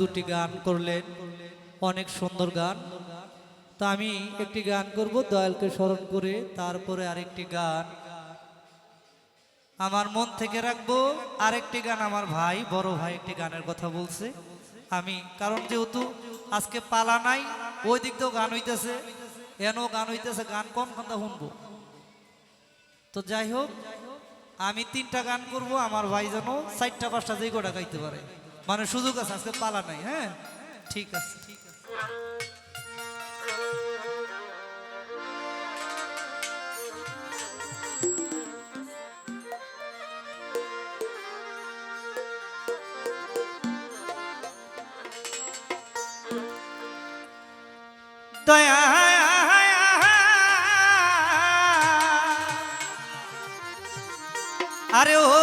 দুটি গান করলেন। অনেক সুন্দর গান। তো আমি একটি গান করব, দয়ালকে স্মরণ করে, তারপরে আরেকটি গান। আমার মন থেকে রাখব, আরেকটি গান আমার ভাই, বড় ভাই একটি গানের কথা বলছে। আমি, কারণ যেহেতু আজকে পালা নাই, ওই দিক দিয়েও গান হইতেছে, এনও গান হইতেছে, গান কোন কথা শুনব। তো যাই হোক, আমি তিনটা গান করব, আমার ভাই যেন চারটা পাঁচটা যেই গোটা গাইতে পারে। মানে সুযোগ আছে আজকে পালা নাই হ্যাঁ? ঠিক আছে। ঠিক আছে আরে ও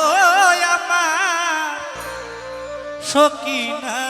সকিনার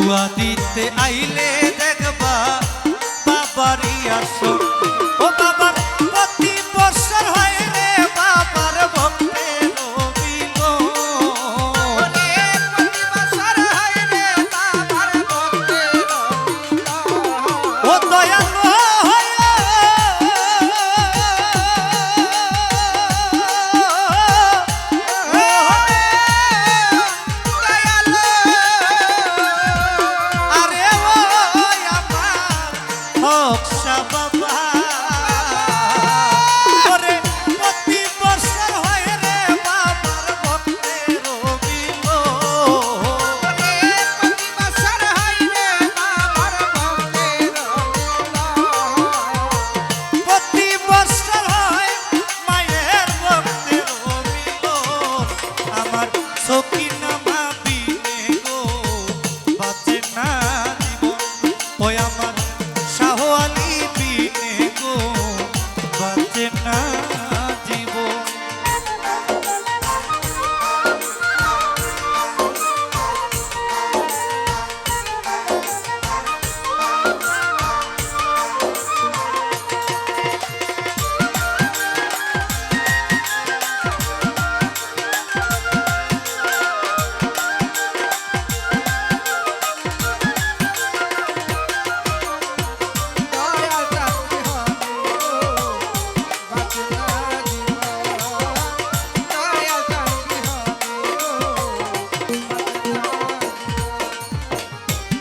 টাউয়া দিতে আইলে দেখবা বাবারি আসো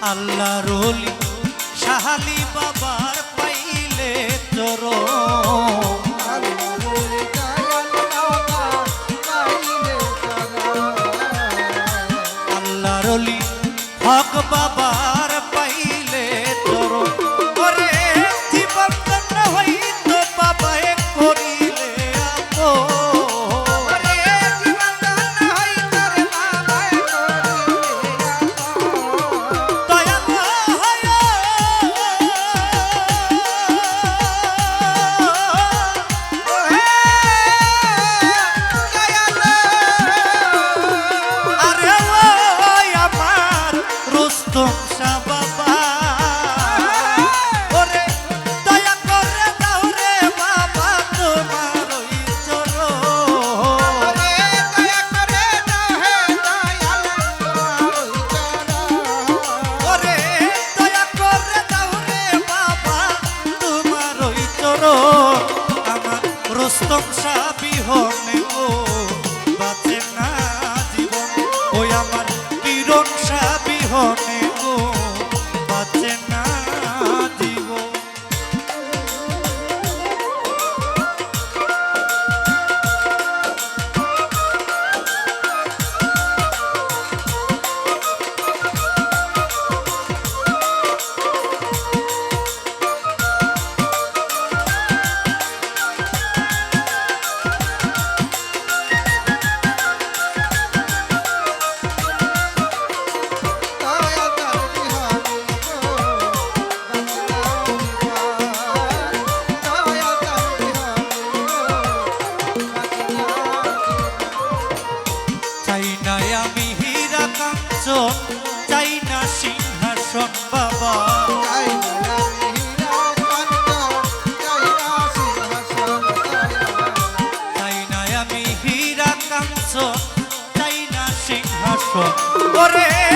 আল্লাহ রলি সাহালি বাবার পাইলে তোর আল্লাহ রলি হক বাবার sofrer ওরে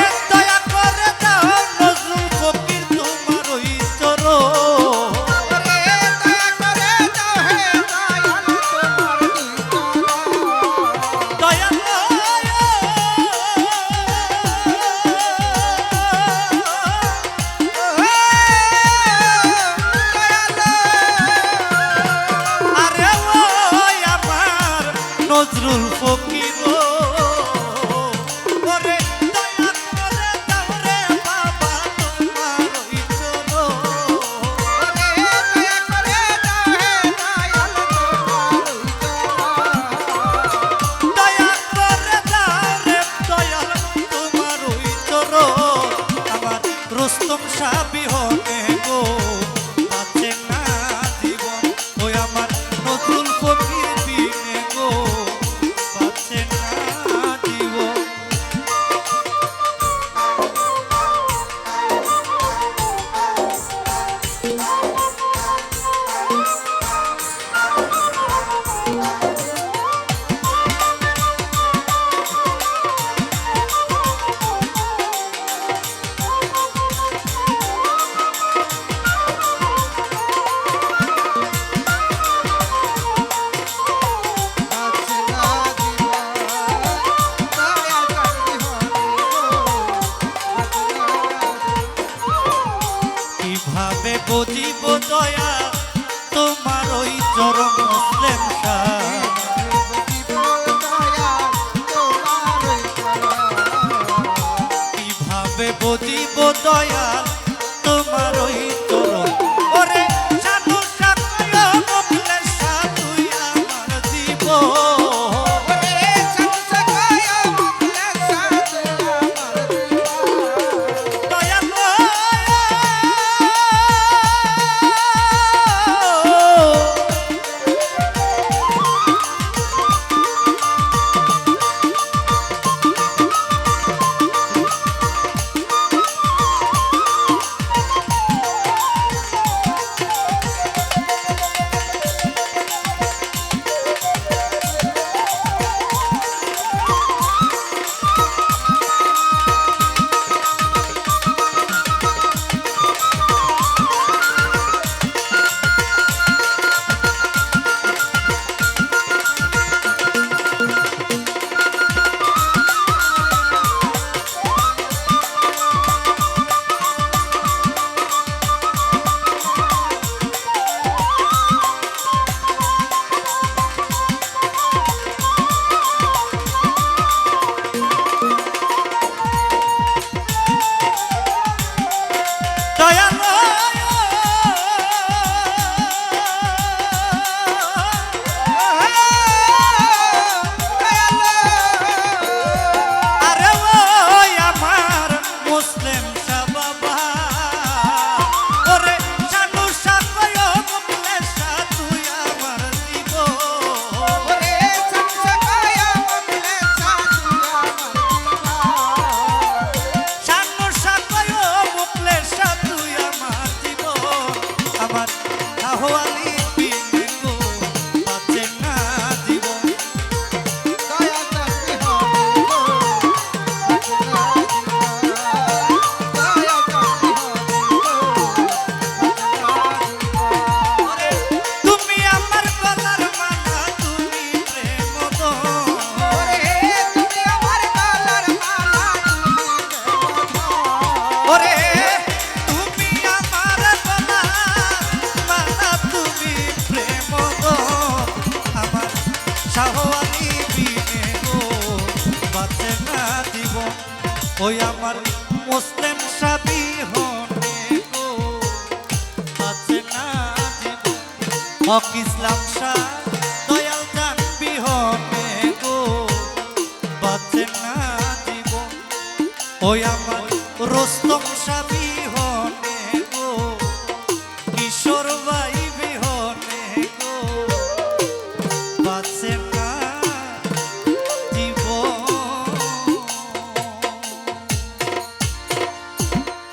চরণ হক ইসলাম শাহ দয়াল জান বিহনে গো। বাঁচে না জীবন ওই আমার রোস্তম সাবি